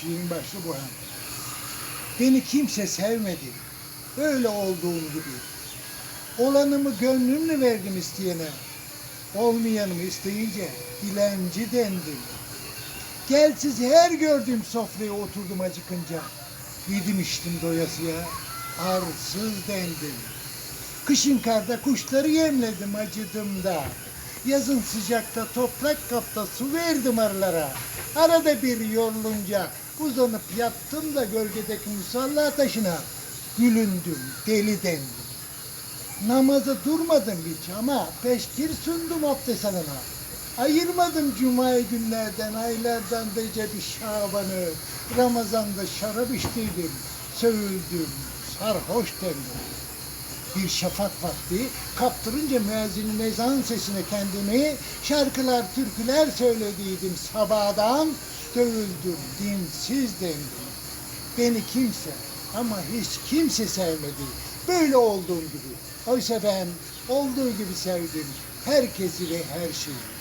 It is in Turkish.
Şirin başlı bu hem. Beni kimse sevmedi. Öyle olduğum gibi. Olanımı gönlümle verdim isteyene. Olmayanımı isteyince dilenci dendim. Gelsiz her gördüğüm sofraya oturdum acıkınca. Yedim içtim doyasıya, arsız dendim. Kışın karda kuşları yemledim acıdım da. Yazın sıcakta toprak kapta su verdim arılara. Arada bir yorulunca uzanıp yattım da gölgedeki musalla taşına. Gülündüm, deli dendim. Namaza durmadım hiç ama peşkir sundum abdest alana. Ayırmadım cuma günlerden, aylardan Recep-i Şaban'ı. Ramazan'da şarap içtiydim, söğüldüm, sarhoş dendim. Bir şafak vakti kaptırınca müezzinin ezan sesine kendimi şarkılar, türküler söylediydim sabahdan. Dövüldüm, dinsiz dendim. Beni kimse ama hiç kimse sevmedi. Böyle olduğum gibi. Oysa ben olduğu gibi sevdim herkesi ve her şeyi.